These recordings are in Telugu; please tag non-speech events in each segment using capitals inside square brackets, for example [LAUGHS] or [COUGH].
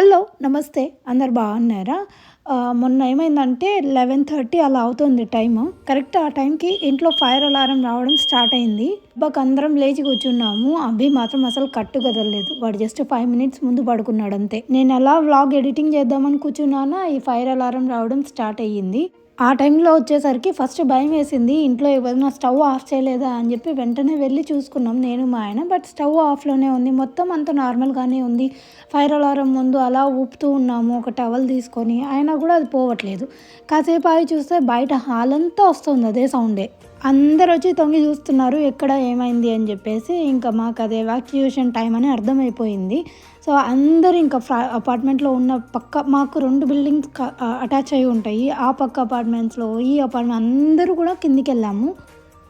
హలో నమస్తే. అందరు బాగున్నారా? మొన్న ఏమైందంటే లెవెన్ థర్టీ అలా అవుతుంది టైము. కరెక్ట్ ఆ టైంకి ఇంట్లో ఫైర్ అలారం రావడం స్టార్ట్ అయింది. బాగా అందరం లేచి కూర్చున్నాము. అభి మాత్రం అసలు కట్టు కదలలేదు వాడు జస్ట్ ఫైవ్ మినిట్స్ ముందు పడుకున్నాడు అంతే. నేను అలా వ్లాగ్ ఎడిటింగ్ చేద్దామని కూర్చున్నానా? ఈ ఫైర్ అలారం రావడం స్టార్ట్ అయ్యింది. ఆ టైంలో వచ్చేసరికి ఫస్ట్ భయం వేసింది ఇంట్లో ఎవరైనా స్టవ్ ఆఫ్ చేయలేదా? అని చెప్పి వెంటనే వెళ్ళి చూసుకున్నాం నేను మా ఆయన. బట్ స్టవ్ ఆఫ్లోనే ఉంది మొత్తం అంత నార్మల్గానే ఉంది. ఫైర్ అలారం ముందు అలా ఊపుతూ ఉన్నాము ఒక టవల్ తీసుకొని. అయినా కూడా అది పోవట్లేదు. కాసేపు ఆగి చూస్తే బయట హాల్ అంతా వస్తుంది అదే సౌండే. అందరు వచ్చి తొంగి చూస్తున్నారు ఎక్కడ ఏమైంది అని చెప్పేసి ఇంకా మాకు అది ఎవాక్యుయేషన్ టైం అని అర్థమైపోయింది. సో అందరు ఇంకా ఫ్లా అపార్ట్మెంట్లో ఉన్న పక్క మాకు రెండు బిల్డింగ్స్ అటాచ్ అయి ఉంటాయి. ఆ పక్క అపార్ట్మెంట్స్లో ఈ అపార్ట్మెంట్ అందరూ కూడా కిందికి వెళ్ళాము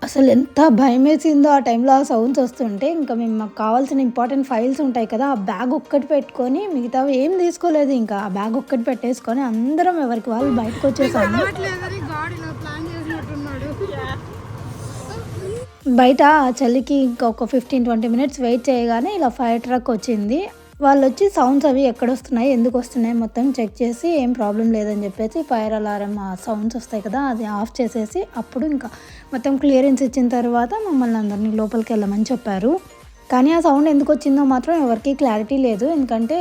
అసలు ఎంత భయం వేసిందో ఆ టైంలో ఆ సౌండ్స్ వస్తుంటే ఇంకా మేము మాకు కావాల్సిన ఇంపార్టెంట్ ఫైల్స్ ఉంటాయి కదా ఆ బ్యాగ్ ఒక్కటి పెట్టుకొని మిగతా ఏం తీసుకోలేదు ఇంకా. ఆ బ్యాగ్ ఒక్కటి పెట్టేసుకొని అందరం ఎవరికి వాళ్ళు బయటకు వచ్చేసాము. బయట ఆ చలికి ఇంకొక ఫిఫ్టీన్ ట్వంటీ మినిట్స్ వెయిట్ చేయగానే ఇలా ఫైర్ ట్రక్ వచ్చింది. వాళ్ళు వచ్చి సౌండ్స్ అవి ఎక్కడొస్తున్నాయి ఎందుకు వస్తున్నాయి మొత్తం చెక్ చేసి ఏం ప్రాబ్లం లేదని చెప్పేసి ఫైర్ అలారం సౌండ్స్ వస్తాయి కదా అది ఆఫ్ చేసేసి అప్పుడు ఇంకా మొత్తం క్లియరెన్స్ ఇచ్చిన తర్వాత మమ్మల్ని అందరినీ లోపలికి వెళ్ళమని చెప్పారు. కానీ ఆ సౌండ్ ఎందుకు వచ్చిందో మాత్రం ఎవరికి క్లారిటీ లేదు. ఎందుకంటే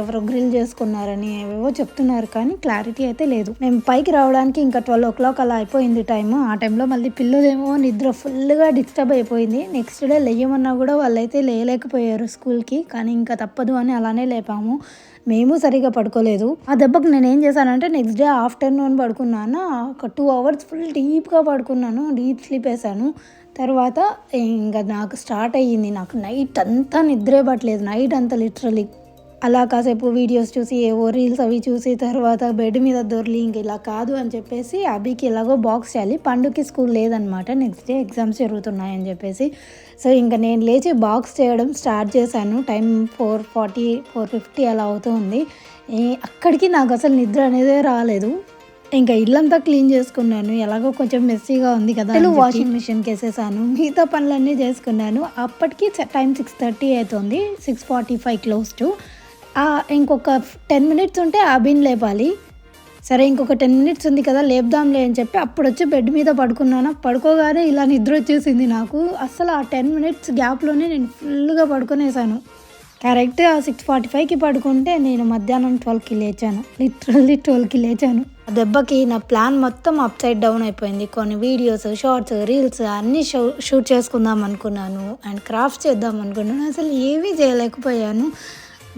ఎవరో గ్రిల్ చేసుకున్నారని ఏవేవో చెప్తున్నారు కానీ క్లారిటీ అయితే లేదు. మేము పైకి రావడానికి ఇంకా ట్వెల్వ్ ఓ క్లాక్ అలా అయిపోయింది టైం ఆ టైంలో మళ్ళీ పిల్లలేమో నిద్ర ఫుల్గా డిస్టర్బ్ అయిపోయింది. నెక్స్ట్ డే లేయమన్నా కూడా వాళ్ళైతే లేయలేకపోయారు స్కూల్కి. కానీ ఇంకా తప్పదు అని అలానే లేపాము. మేము సరిగా పడుకోలేదు. ఆ దెబ్బకు నేను ఏం చేశానంటే నెక్స్ట్ డే ఆఫ్టర్నూన్ పడుకున్నాను. ఒక టూ అవర్స్ ఫుల్ డీప్గా పడుకున్నాను. డీప్ స్లీప్ వేసాను తర్వాత ఇంకా నాకు స్టార్ట్ అయ్యింది నాకు నైట్ అంతా నిద్రే పట్టలేదు. నైట్ అంతా లిటరలీ అలా కాసేపు వీడియోస్ చూసి ఏవో రీల్స్ అవి చూసి తర్వాత బెడ్ మీద దొర్లి ఇంక ఇలా కాదు అని చెప్పేసి అభికి ఎలాగో బాక్స్ చేయాలి. పండుకి స్కూల్ లేదనమాట నెక్స్ట్ డే ఎగ్జామ్స్ జరుగుతున్నాయని చెప్పేసి. సో ఇంకా నేను లేచి బాక్స్ చేయడం స్టార్ట్ చేశాను. Time four forty four fifty అలా అవుతుంది. అక్కడికి నాకు అసలు నిద్ర అనేదే రాలేదు. ఇంకా ఇల్లంతా క్లీన్ చేసుకున్నాను. ఎలాగో కొంచెం మెస్సీగా ఉంది కదా అని వాషింగ్ మిషన్కి వేసేసాను మిగతా పనులన్నీ చేసుకున్నాను. అప్పటికి టైం సిక్స్ థర్టీ అవుతుంది six forty five close to ఇంకొక టెన్ మినిట్స్ ఉంటే ఆ బిన్ లేపాలి సరే ఇంకొక టెన్ మినిట్స్ ఉంది కదా లేపుదాంలే అని చెప్పి అప్పుడు వచ్చి బెడ్ మీద పడుకున్నాను. పడుకోగానే ఇలా నిద్ర వచ్చేసింది నాకు. అసలు ఆ టెన్ మినిట్స్ గ్యాప్లోనే నేను ఫుల్గా పడుకునేసాను. కరెక్ట్గా సిక్స్ ఫార్టీ ఫైవ్కి పడుకుంటే నేను మధ్యాహ్నం ట్వెల్వ్కి లేచాను. లిటరల్లీ ట్వెల్వ్కి లేచాను. ఆ దెబ్బకి నా ప్లాన్ మొత్తం అప్ సైడ్ డౌన్ అయిపోయింది. కొన్ని వీడియోస్ షార్ట్స్ రీల్స్ అన్నీ షూ షూట్ చేసుకుందాం అనుకున్నాను. అండ్ క్రాఫ్ట్స్ చేద్దాం అనుకున్నాను. అసలు ఏమీ చేయలేకపోయాను.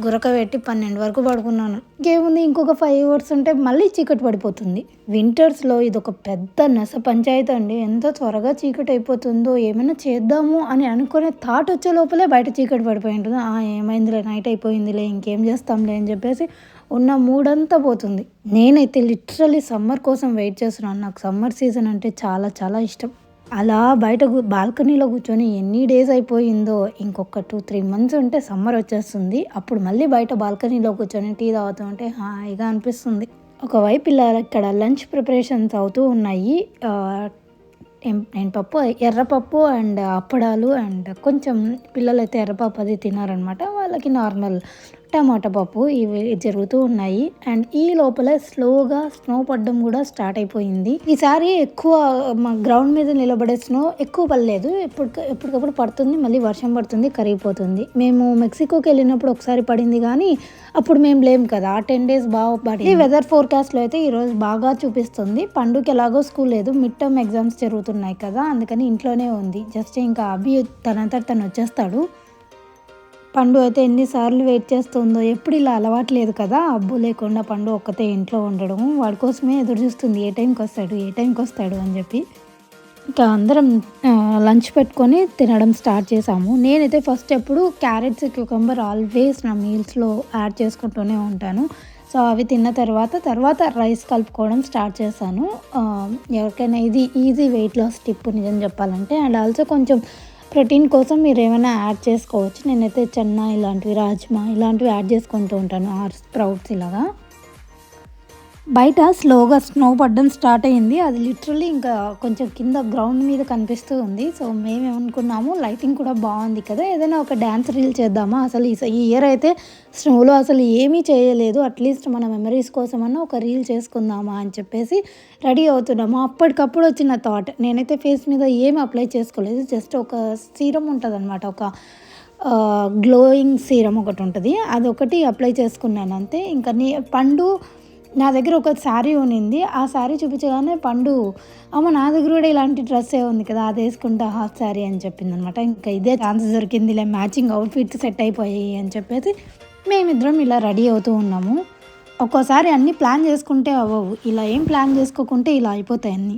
గురక పెట్టి పన్నెండు వరకు పడుకున్నాను. ఇంకేముంది? ఇంకొక ఫైవ్ అవర్స్ ఉంటే మళ్ళీ చీకటి పడిపోతుంది. వింటర్స్లో ఇది ఒక పెద్ద నస పంచాయతీ అండి. ఎంత త్వరగా చీకటి అయిపోతుందో ఏమైనా చేద్దాము అని అనుకునే థాట్ వచ్చే లోపలే బయట చీకటి పడిపోయి ఉంటుంది. ఏమైందిలే నైట్ అయిపోయిందిలే ఇంకేం చేస్తాంలే అని చెప్పేసి ఉన్న మూడంతా పోతుంది. నేనైతే లిటరలీ సమ్మర్ కోసం వెయిట్ చేస్తున్నాను. నాకు సమ్మర్ సీజన్ అంటే చాలా చాలా ఇష్టం. అలా బయట బాల్కనీలో కూర్చొని ఎన్ని డేస్ అయిపోయిందో ఇంకొక టూ త్రీ మంత్స్ ఉంటే సమ్మర్ వచ్చేస్తుంది. అప్పుడు మళ్ళీ బయట బాల్కనీలో కూర్చొని టీ తాగుతూ ఉంటే హాయిగా అనిపిస్తుంది. ఒకవైపు ఇలా ఇక్కడ లంచ్ ప్రిపరేషన్స్ అవుతూ ఉన్నాయి. నేను పప్పు ఎర్రపప్పు అండ్ అప్పడాలు అండ్ కొంచెం పిల్లలైతే ఎర్రపప్పు అది తినారనమాట. వాళ్ళకి నార్మల్ టమాటా పప్పు ఇవి జరుగుతూ ఉన్నాయి. అండ్ ఈ లోపల స్లోగా స్నో పడడం కూడా స్టార్ట్ అయిపోయింది. ఈసారి ఎక్కువ మా గ్రౌండ్ మీద నిలబడే స్నో ఎక్కువ పడలేదు. ఎప్పుడు ఎప్పటికప్పుడు పడుతుంది మళ్ళీ వర్షం పడుతుంది కరిగిపోతుంది. మేము మెక్సికోకి వెళ్ళినప్పుడు ఒకసారి పడింది కానీ అప్పుడు మేము లేము కదా. ఆ టెన్ డేస్ బాగా పడింది. వెదర్ ఫోర్కాస్ట్లో అయితే ఈరోజు బాగా చూపిస్తుంది. పండుగ ఎలాగో స్కూల్ లేదు మిడ్ టర్మ్ ఎగ్జామ్స్ జరుగుతున్నాయి కదా అందుకని ఇంట్లోనే ఉంది. జస్ట్ ఇంకా అభి తనంతట తను వచ్చేస్తాడు. పండు అయితే ఎన్నిసార్లు వెయిట్ చేస్తుందో ఎప్పుడు ఇలా అలవాటు లేదు కదా? అబ్బు లేకుండా పండు ఒక్కతే ఇంట్లో ఉండడం. వాడి కోసమే ఎదురు చూస్తుంది. ఏ టైంకి వస్తాడు? ఏ టైంకి వస్తాడు? అని చెప్పి ఇంకా అందరం లంచ్ పెట్టుకొని తినడం స్టార్ట్ చేసాము నేనైతే ఫస్ట్ ఎప్పుడు క్యారెట్స్ క్యూకంబర్ ఆల్వేస్ నా మీల్స్లో యాడ్ చేసుకుంటూనే ఉంటాను. సో అవి తిన్న తర్వాత తర్వాత రైస్ కలుపుకోవడం స్టార్ట్ చేశాను. ఎవరికైనా ఇది ఈజీ వెయిట్ లాస్ టిప్ నిజం చెప్పాలంటే అండ్ ఆల్సో కొంచెం ప్రోటీన్ కోసం మీరు ఏమైనా యాడ్ చేసుకోవచ్చు. నేనైతే చెన్నా ఇలాంటివి రాజ్మా ఇలాంటివి యాడ్ చేసుకుంటూ ఉంటాను. ఆర్ స్ప్రౌట్స్ ఇలాగా. బయట స్లోగా స్నో పడడం స్టార్ట్ అయింది అది లిటరల్లీ ఇంకా కొంచెం కింద గ్రౌండ్ మీద కనిపిస్తూ ఉంది. సో మేమేమనుకున్నాము లైటింగ్ కూడా బాగుంది కదా ఏదైనా ఒక డ్యాన్స్ రీల్ చేద్దామా? అసలు ఈ ఈ ఇయర్ అయితే స్నోలో అసలు ఏమీ చేయలేదు. అట్లీస్ట్ మన మెమరీస్ కోసమన్నా ఒక రీల్ చేసుకుందామా అని చెప్పేసి రెడీ అవుతున్నాము. అప్పటికప్పుడు వచ్చిన థాట్ నేనైతే ఫేస్ మీద ఏమి అప్లై చేసుకోలేదు. జస్ట్ ఒక సీరం ఉంటుంది ఒక గ్లోయింగ్ సీరం ఒకటి ఉంటుంది. అది ఒకటి అప్లై చేసుకున్నాను అంతే. ఇంకా నీ పండు నా దగ్గర ఒక శారీ ఉన్నింది ఆ శారీ చూపించగానే పండు అమ్మ నా దగ్గర కూడా ఇలాంటి డ్రెస్సే ఉంది కదా అది వేసుకుంటా హాఫ్ శారీ అని చెప్పింది అనమాట ఇంకా ఇదే ఛాన్స్ దొరికింది ఇలా మ్యాచింగ్ అవుట్ఫిట్ సెట్ అయిపోయాయి అని చెప్పేసి మేమిద్దరం ఇలా రెడీ అవుతూ ఉన్నాము. ఒక్కోసారి అన్నీ ప్లాన్ చేసుకుంటే అవ్వవు. ఇలా ఏం ప్లాన్ చేసుకోకుంటే ఇలా అయిపోతాయి అన్నీ.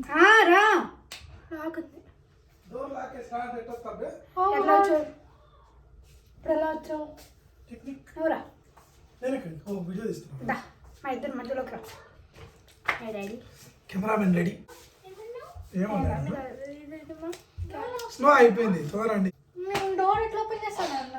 ఇప్పుడు ఎలా వచ్చావు? మా ఇద్దరు మధ్యలోకి రా. డాడీ. Cameraman ready. ఏమన్నా స్నో అయిపోయింది నేను డోర్ ఎట్లా ఓపెన్ చేస్తాను అన్న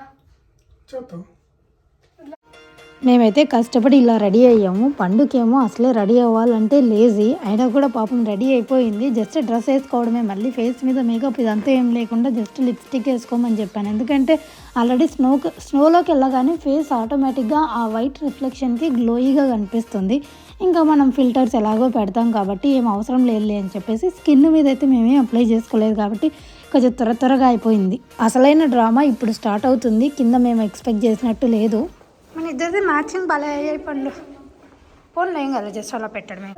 మేమైతే కష్టపడి ఇలా రెడీ అయ్యాము. పండుకేమో అసలే రెడీ అవ్వాలంటే లేజీ. అయినా కూడా పాపం రెడీ అయిపోయింది. జస్ట్ డ్రెస్ వేసుకోవడమే. మళ్ళీ ఫేస్ మీద మేకప్ ఇదంతా ఏం లేకుండా జస్ట్ లిప్స్టిక్ వేసుకోమని చెప్పాను. ఎందుకంటే ఆల్రెడీ స్నో స్నోలోకి వెళ్ళగానే ఫేస్ ఆటోమేటిక్గా ఆ వైట్ రిఫ్లెక్షన్కి గ్లోయిగా కనిపిస్తుంది. ఇంకా మనం ఫిల్టర్స్ ఎలాగో పెడతాం కాబట్టి ఏం అవసరం లేదులే అని చెప్పేసి స్కిన్ మీద అయితే మేమే అప్లై చేసుకోలేదు కాబట్టి కొంచెం త్వర త్వరగా అయిపోయింది. అసలైన డ్రామా ఇప్పుడు స్టార్ట్ అవుతుంది. కింద మేము ఎక్స్పెక్ట్ చేసినట్టు లేదు. మన ఇద్దరిది మ్యాచింగ్ భలే అయ్యాయి పండ్లు ఫోన్లో ఏం కదా జస్ట్ అలా పెట్టడమే.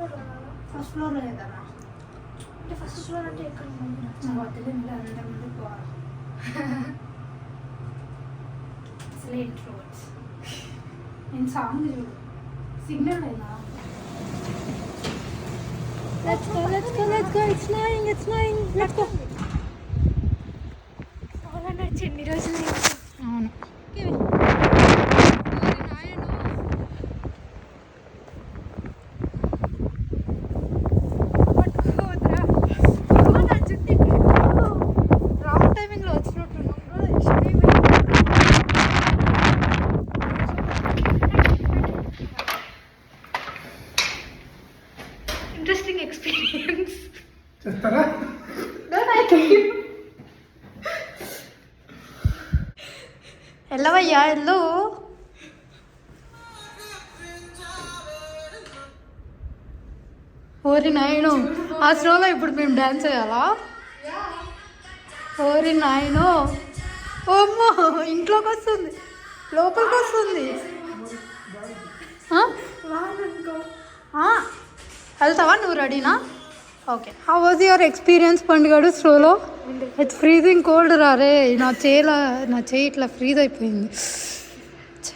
ఫస్ట్ ఫ్లోర్లో లేదా అంటే ఫస్ట్ ఫ్లోర్ అంటే ఎక్కడ అసలే ఇంట్రోవర్ట్స్ నేను సాంగ్ చూడు. సిగ్నల్ లేదా? Let's go, let's go, let's go. It's snowing, it's snowing. Let's go. ఎన్ని రోజులు ఓరి నాయను ఆ స్నోలో ఇప్పుడు మేము డ్యాన్స్ చేయాలా? ఓరి నాయను. ఓమ్మో ఇంట్లోకి వస్తుంది. లోపలికి వస్తుంది. వెళ్తావా? నువ్వు రెడీనా? Okay. How was your experience పండుగడు స్నోలో ఇట్స్ ఫ్రీజింగ్ కోల్డ్ రారే నా చేయలా నా చేయి ఇట్లా ఫ్రీజ్ అయిపోయింది.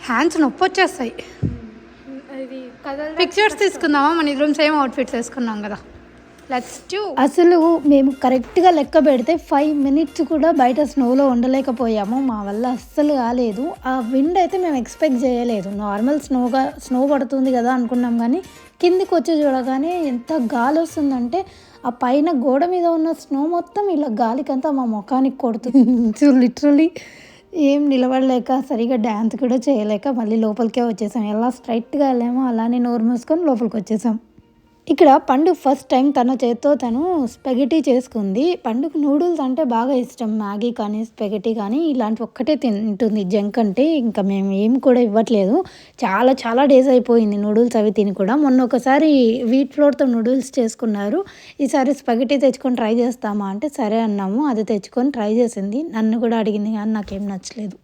హ్యాండ్స్ నొప్పి వచ్చేస్తాయి పిక్చర్స్ తీసుకుందామా? మన ఇద్దరం సేమ్ అవుట్ఫిట్స్ వేసుకున్నాం కదా. లెట్స్ డూ అసలు మేము కరెక్ట్గా లెక్క పెడితే ఫైవ్ మినిట్స్ కూడా బయట స్నోలో ఉండలేకపోయాము. మా వల్ల అస్సలు కాలేదు. ఆ విండ్ అయితే మేము ఎక్స్పెక్ట్ చేయలేదు. నార్మల్ స్నోగా స్నో పడుతుంది కదా అనుకున్నాం కానీ కిందికి వచ్చి చూడగానే ఎంత గాలి వస్తుందంటే ఆ పైన గోడ మీద ఉన్న స్నో మొత్తం ఇలా గాలికంతా మా ముఖానికి కొడుతుంది. [LAUGHS] సో లిటరలీ ఏం నిలబడలేక సరిగా డ్యాన్స్ కూడా చేయలేక మళ్ళీ లోపలికే వచ్చేసాం. ఎలా స్ట్రైట్గా వెళ్ళామో అలానే నోరు మూసుకొని లోపలికి వచ్చేసాం. ఇక్కడ పండు ఫస్ట్ టైం తన చేత్తో తను స్పెగటీ చేసుకుంది. పండుగ నూడిల్స్ అంటే బాగా ఇష్టం. మ్యాగీ కానీ స్పెగటీ కానీ ఇలాంటి ఒక్కటే తింటుంది. జంక్ అంటే ఇంకా మేము ఏం కూడా ఇవ్వట్లేదు. చాలా చాలా డేస్ అయిపోయింది నూడిల్స్ అవి తిని కూడా. మొన్న ఒకసారి వీట్ ఫ్లోర్తో నూడిల్స్ చేసుకున్నారు. ఈసారి స్పెగటీ తెచ్చుకొని ట్రై చేస్తామా అంటే సరే అన్నాము. అది తెచ్చుకొని ట్రై చేసింది. నన్ను కూడా అడిగింది కానీ నాకేం నచ్చలేదు.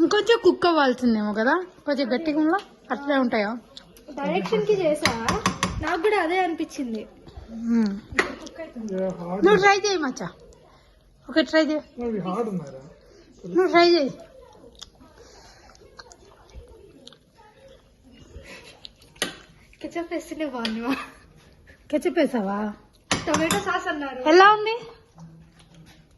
ఇంకొంచెం కుక్ అవ్వాల్సిందేమో కదా? కొంచెం గట్టిగా అట్లే ఉంటాయా? డైరెక్షన్కి చేసా? నాకు కూడా అదే అనిపించింది. నువ్వు ట్రై చేయి మచ్చా. ఓకే ట్రై చేయి. నువ్వు ట్రై చేయి. కెచప్ వేస్తేనే బాగుంది కెచప్ వేసావా? టొమాటో సాస్ అన్నారు. ఎలా ఉంది?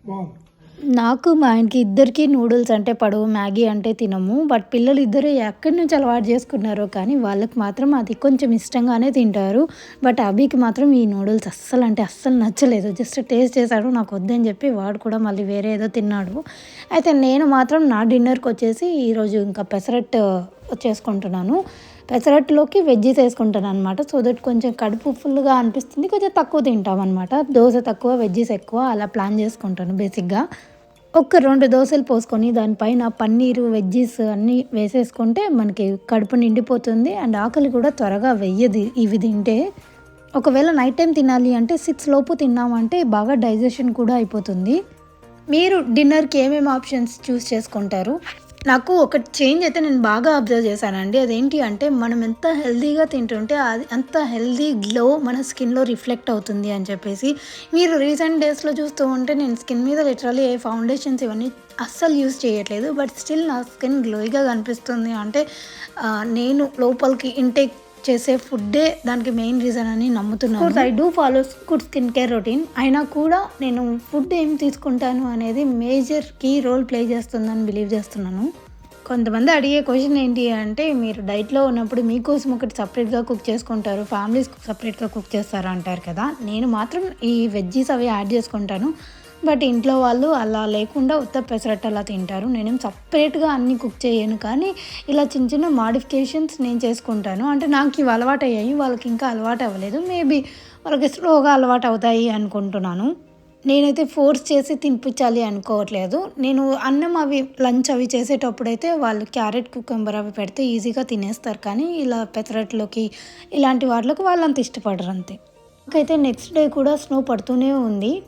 బాగుంది. నాకు మా ఆయనకి ఇద్దరికి నూడిల్స్ అంటే పడవు మ్యాగీ అంటే తినము. బట్ పిల్లలు ఇద్దరు ఎక్కడి నుంచి అలవాటు చేసుకున్నారో కానీ వాళ్ళకి మాత్రం అది కొంచెం ఇష్టంగానే తింటారు. బట్ అభికి మాత్రం ఈ నూడిల్స్ అస్సలు అంటే అస్సలు నచ్చలేదు. జస్ట్ టేస్ట్ చేశాడు నాకు వద్దని చెప్పి వాడు కూడా మళ్ళీ వేరే ఏదో తిన్నాడు. అయితే నేను మాత్రం నా డిన్నర్కి వచ్చేసి ఈరోజు ఇంకా పెసరట్ చేసుకుంటున్నాను. పెసరట్టులోకి వెజ్జీస్ వేసుకుంటాను అనమాట సో దట్ కొంచెం కడుపు ఫుల్గా అనిపిస్తుంది. కొంచెం తక్కువ తింటాం అనమాట దోశ తక్కువ వెజ్జీస్ ఎక్కువ అలా ప్లాన్ చేసుకుంటాను బేసిక్గా ఒక రెండు దోశలు పోసుకొని దానిపైన పన్నీరు వెజ్జీస్ అన్నీ వేసేసుకుంటే మనకి కడుపు నిండిపోతుంది. అండ్ ఆకలి కూడా త్వరగా వెయ్యదు ఇవి తింటే. ఒకవేళ నైట్ టైం తినాలి అంటే సిక్స్ లోపు తిన్నామంటే బాగా డైజెషన్ కూడా అయిపోతుంది. మీరు డిన్నర్కి ఏమేమి ఆప్షన్స్ చూస్ చేసుకుంటారు? నాకు ఒక చేంజ్ అయితే నేను బాగా అబ్జర్వ్ చేశానండి. అదేంటి అంటే మనం ఎంత హెల్తీగా తింటుంటే అది అంత హెల్తీ గ్లో మన స్కిన్లో రిఫ్లెక్ట్ అవుతుంది అని చెప్పేసి. మీరు రీసెంట్ డేస్లో చూస్తూ ఉంటే నేను స్కిన్ మీద లిటరలీ ఏ ఫౌండేషన్స్ ఇవన్నీ అస్సలు యూజ్ చేయట్లేదు. బట్ స్టిల్ నా స్కిన్ గ్లోయిగా కనిపిస్తుంది. అంటే నేను లోపలికి ఇంటేక్ చేసే ఫుడ్డే దానికి మెయిన్ రీజన్ అని నమ్ముతున్నాను. I do follow good skin care routine అయినా కూడా నేను ఫుడ్ ఏం తీసుకుంటాను అనేది మేజర్ కీ రోల్ ప్లే చేస్తుందని బిలీవ్ చేస్తున్నాను. కొంతమంది అడిగే క్వశ్చన్ ఏంటి అంటే మీరు డైట్లో ఉన్నప్పుడు మీకోసం ఒకటి సపరేట్గా కుక్ చేసుకుంటారు ఫ్యామిలీస్ సపరేట్గా కుక్ చేస్తారా అంటారు కదా. నేను మాత్రం ఈ వెజ్జీస్ అవి యాడ్ చేసుకుంటాను. బట్ ఇంట్లో వాళ్ళు అలా లేకుండా ఉత్త పెసరట్టు అలా తింటారు. నేనేం సపరేట్గా అన్ని కుక్ చేయను కానీ ఇలా చిన్న చిన్న మాడిఫికేషన్స్ నేను చేసుకుంటాను. అంటే నాకు ఇవి అలవాటు అయ్యాయి వాళ్ళకి ఇంకా అలవాటు అవ్వలేదు. మేబీ వాళ్ళకి స్లోగా అలవాటు అవుతాయి అనుకుంటున్నాను. నేనైతే ఫోర్స్ చేసి తినిపించాలి అనుకోవట్లేదు. నేను అన్నం అవి లంచ్ అవి చేసేటప్పుడు అయితే వాళ్ళు క్యారెట్ కుక్కంబర్ అవి పెడితే ఈజీగా తినేస్తారు. కానీ ఇలా పెసరట్లోకి ఇలాంటి వాటిలోకి వాళ్ళు అంత ఇష్టపడరు అంతే. నాకైతే నెక్స్ట్ డే కూడా స్నో పడుతూనే ఉంది.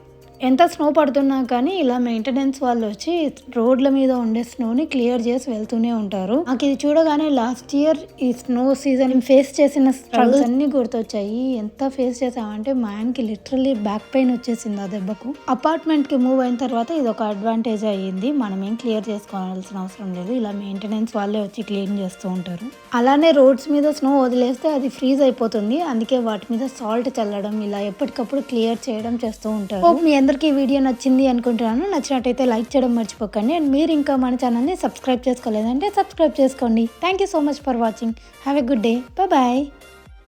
ఎంత స్నో పడుతున్నా కానీ ఇలా మెయింటెనెన్స్ వాళ్ళు వచ్చి రోడ్ల మీద ఉండే స్నోని క్లియర్ చేసి వెళ్తూనే ఉంటారు. నాకు ఇది చూడగానే లాస్ట్ ఇయర్ ఈ స్నో సీజన్ ఫేస్ చేసిన స్ట్రగుల్స్ అన్ని గుర్తొచ్చాయి. ఎంత ఫేస్ చేసామంటే మా ఆయనకి లిటరల్లీ బ్యాక్ పెయిన్ వచ్చేసింది ఆ దెబ్బకు. అపార్ట్మెంట్కి మూవ్ అయిన తర్వాత ఇది ఒక అడ్వాంటేజ్ అయ్యింది. మనం ఏం క్లియర్ చేసుకోవాల్సిన అవసరం లేదు. ఇలా మెయింటెనెన్స్ వాళ్ళే వచ్చి క్లీన్ చేస్తూ ఉంటారు. అలానే రోడ్స్ మీద స్నో వదిలేస్తే అది ఫ్రీజ్ అయిపోతుంది. అందుకే వాటి మీద సాల్ట్ చల్లడం ఇలా ఎప్పటికప్పుడు క్లియర్ చేయడం చేస్తూ ఉంటారు. అందరికీ ఈ వీడియో నచ్చింది అనుకుంటున్నాను. నచ్చినట్టయితే లైక్ చేయడం మర్చిపోకండి. అండ్ మీరు ఇంకా మన ఛానల్ని సబ్స్క్రైబ్ చేసుకోలేదంటే సబ్స్క్రైబ్ చేసుకోండి. Thank you so much for watching have a good day bye